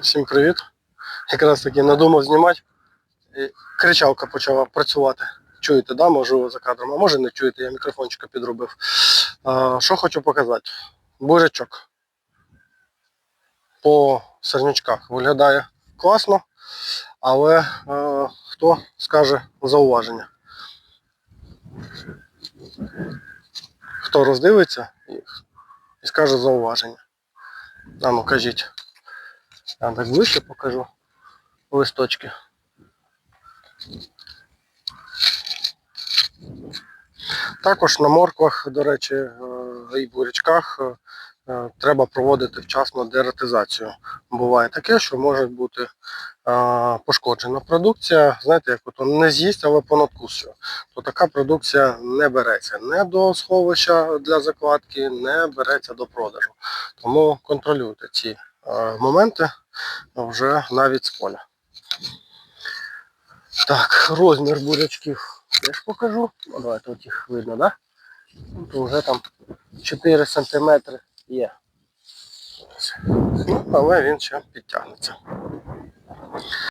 Всім привіт. Якраз таки надумав знімати. Кричалка почала працювати. Чуєте, да, можу за кадром, а може не чуєте, я мікрофончика підробив. А, що хочу показати? Бурячок по сернячках виглядає класно, але е, хто скаже зауваження? Хто роздивиться і, скаже зауваження? А кажіть. Я так ближче покажу листочки. Також на морквах, до речі, е, і бурячках е, е, треба проводити вчасно дератизацію. Буває таке, що може бути пошкоджена продукція, знаєте, як от не з'їсть, але понадкусує. То така продукція не береться не до сховища для закладки, не береться до продажу. Тому контролюйте ці моменти вже навіть з поля. Так, розмір бурячків теж покажу. Ну, давайте от їх видно, да? То вже там 4 см є. Ну, але він ще підтягнеться.